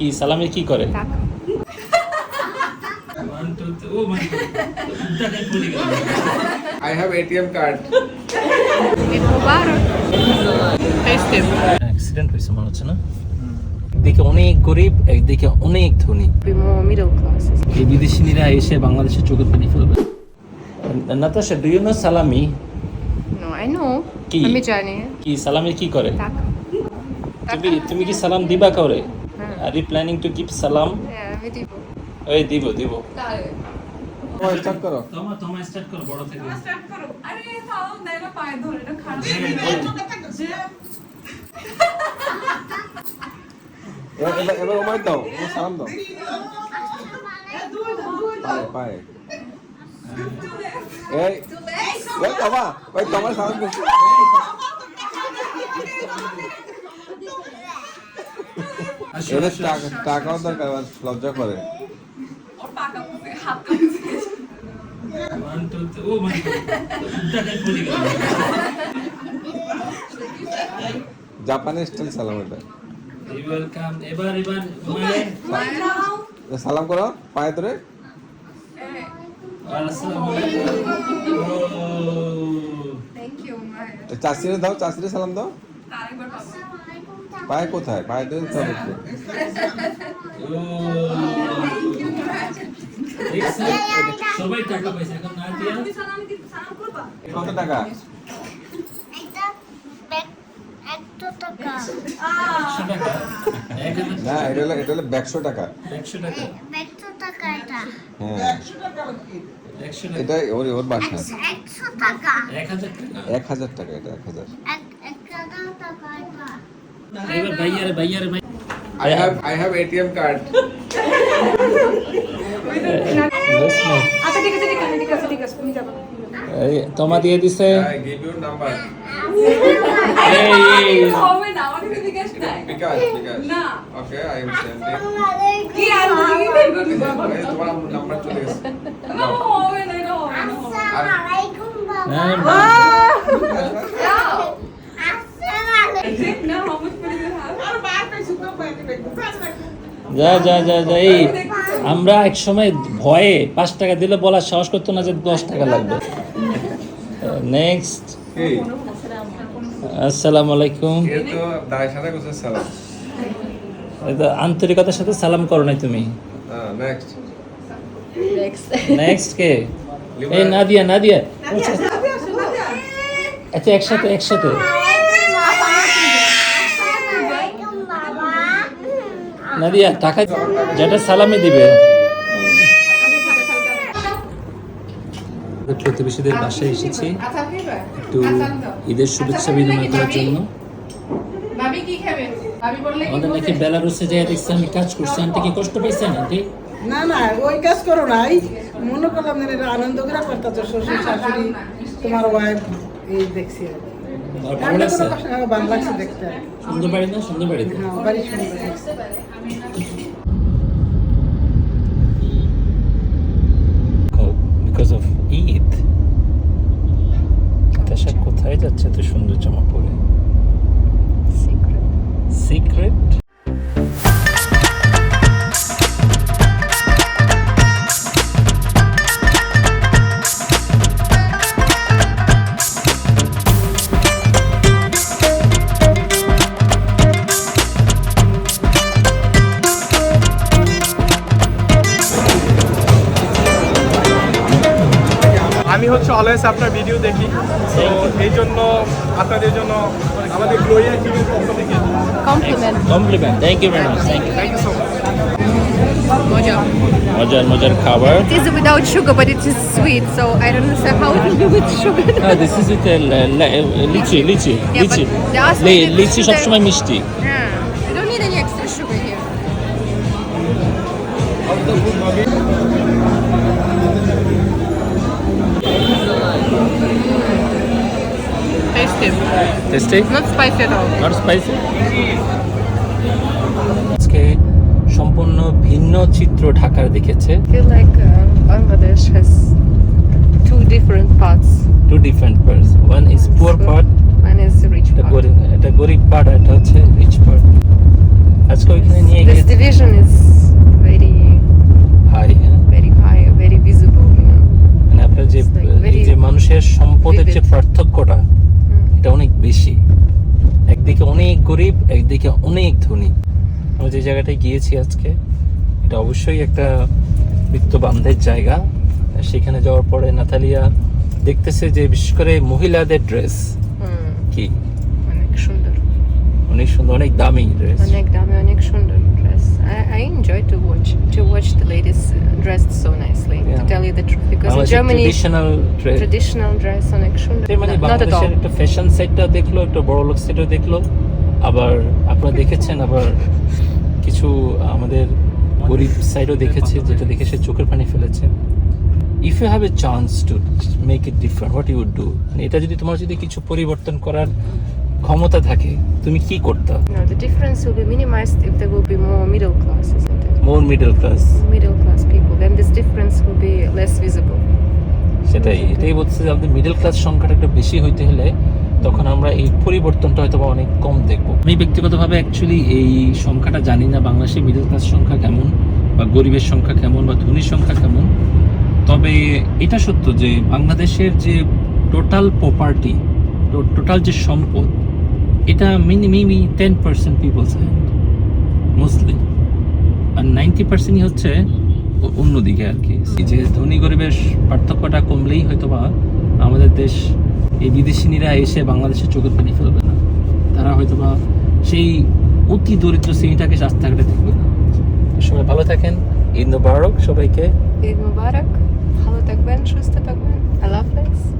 কি সালামে কি করে? টাকা I have ATM card. Eid Mubarak festive accident হয়েছে মনে হচ্ছে না? একদিকে অনেক গরিব একদিকে অনেক ধনী। এই বিদেশিনীরা এসে বাংলাদেশের চোখে পানি ফেলবে। Natasha do you know salami? No I know কি? আমি জানি। কি সালামে কি করে? তুমি তুমি কি সালাম দিবা কাউরে। Are you planning to give salam হ্যাঁ আমি দিব। ওই দিব দিব। তোমার স্টার্ট করো। তোমার তোমার স্টার্ট করো বড় থেকে। স্টার্ট করো। আরে সাউন্ড দেয় না পায়ে ধরে এটা খারাপ। এবার এবার ওমাই দাও ও সালাম দাও। পায়ে পায়ে। এই ওই তোমার সালাম করছি এদের টাকা টাকাও দরকার লজ্জা করে। জাপানি স্টাইল সালাম এটা। সালাম করো পায়ে ধরে। চাষিরে দাও চাষিরে সালাম দাও। পায়ে কোথায়? পায়ে হবে। সবাই টাকা পয়সা এখন না দিয়া? করবা কত টাকা? না এটা হলো এটা হলো একশো টাকা। এটা। হ্যাঁ। ওর ওর বাসা। এক হাজার টাকা? এক হাজার টাকা এটা এক হাজার। এক এক হাজার টাকা এটা এবার ভাইয়ারে ভাইয়ারে ভাই I have I have ATM card. আচ্ছা ঠিক আছে ঠিক আছে ঠিক আছে ঠিক আছে তুমি যাবা তোমা দিয়ে দিছে I give you number. এই হবে না আমাকে তো জিজ্ঞেস নাই Because because. না Okay, I am sending. কি আর তুমি বের করতে বাবা এই তোমার নাম্বার চলে গেছে বাবা হবে না এটা হবে না হবে না। আসসালামাইকুম বাবা হ্যাঁ, আসসালামাইকুম ঠিক না how যা যা যা যা এই আমরা এক সময় ভয়ে পাঁচ টাকা দিলে বলার সাহস করতো না যে দশ টাকা লাগবে। নেক্সট আসসালামু আলাইকুম এটা আন্তরিকতার সাথে সালাম করো নাই তুমি। হ্যাঁ নেক্সট নেক্সট কে? এই নাদিয়া নাদিয়া। আচ্ছা একসাথে একসাথে। নাদিয়া টাকা যেটা সালামে দিবে। প্রতিবেশীদের বাসায় এসেছি। আচ্ছা একটু ঈদের শুভেচ্ছা বিনিময় করার জন্য। ভাবি বললে আমাদের নাকি বেলারুসে যাই দেখছি আমি কাজ করছি। আন্টি কি কষ্ট পাইছেন আন্টি? না না ওই কাজ করো নাই। মনে করলাম আনন্দ করে করতেছো শ্বশুর শাশুড়ি তোমার ওয়াইফ এই দেখছি আর। ভালো লাগছে হ্যাঁ, ভালো লাগছে দেখতে সুন্দর বাড়ি না সুন্দর বাড়িতে হ্যাঁ বাড়ি সুন্দর বিকজ অফ ঈদ তাশা কোথায় যাচ্ছে এত সুন্দর জামা পরে সিক্রেট সিক্রেট আমি হচ্ছে অলওয়েজ আপনার ভিডিও দেখি তো এই জন্য আপনাদের জন্য আমাদের গ্লোরিয়া টিভির পক্ষ থেকে compliment compliment thank you very much thank you thank you so much মজা মজার মজার খাবার It is without sugar, but it is sweet, so I don't understand how it will be with sugar. This is with lychee lychee Yeah, but lychee they asked me if lychee sugar- সবসময় মিষ্টি Yeah, you don't need any extra sugar here. Tasty, tasty not spicy at all. Not spicy আজকে সম্পূর্ণ ভিন্ন চিত্র ঢাকার দেখেছে I feel like uh, Bangladesh has two different parts. Two different parts one is poor part One is rich part. গরিব এটা গরিব part আর এটা হচ্ছে রিচ পার্ট আজকে ওইখানে নিয়ে This division is very, high হ্যাঁ very high, very visible, you know. মানে আপনার যে like very এই যে মানুষের সম্পদের যে. পার্থক্যটা এটা অনেক বেশি। একদিকে অনেক গরিব একদিকে অনেক ধনী। আমি যে জায়গাটায় গিয়েছি আজকে এটা অবশ্যই একটা বিত্তবানদের জায়গা। সেখানে যাওয়ার পরে নাতালিয়া দেখতেছে যে বিশেষ করে মহিলাদের ড্রেস কি? অনেক সুন্দর অনেক দামি ড্রেস অনেক দামি অনেক সুন্দর dress I, enjoy to watch to watch the ladies uh, dressed so nicely to Yeah. tell you the truth because in Germany traditional dress traditional dress অনেক সুন্দর। মানে বাংলাদেশের একটা ফ্যাশন সাইডটা দেখল একটা বড় লোক সাইডও দেখল আবার আপনারা দেখেছেন আবার কিছু আমাদের গরিব সাইডও দেখেছে যেটা দেখে সে চোখের পানি ফেলেছে। If you have a chance to make it different what you would do এটা যদি তোমার যদি কিছু পরিবর্তন করার ক্ষমতা থাকে তুমি কি করতে? No the difference will be minimized if there will be more middle class isn't it more middle class middle class people then this difference will be less visible. সেটাই এটাই বলছে যে আমাদের মিডল ক্লাস সংখ্যাটা একটু বেশি হইতে হলে তখন আমরা এই পরিবর্তনটা হয়তো বা অনেক কম দেখব। আমি ব্যক্তিগতভাবে অ্যাকচুয়ালি এই সংখ্যাটা জানি না বাংলাদেশে মিডল ক্লাস সংখ্যা কেমন বা গরিবের সংখ্যা কেমন বা ধনীর সংখ্যা কেমন। তবে এটা সত্য যে বাংলাদেশের যে টোটাল প্রপার্টি টোটাল যে সম্পদ এটা মিনিমিমি টেন পার্সেন্ট পিপলস মুসলিম আর নাইনটি পার্সেন্টই হচ্ছে অন্যদিকে আর কি। যে ধনী গরিবের পার্থক্যটা কমলেই হয়তো বা আমাদের দেশ, এই বিদেশিনীরা এসে বাংলাদেশে চোখের পানি ফেলবে না। তারা হয়তো বা সেই অতি দরিদ্র শ্রেণীটাকে রাস্তাঘাটে দেখবে না। সবাই ভালো থাকেন। ঈদ মুবারক সবাইকে। Eid Mubarak ভালো থাকবেন, সুস্থ থাকবেন। আল্লাহ হাফেজ।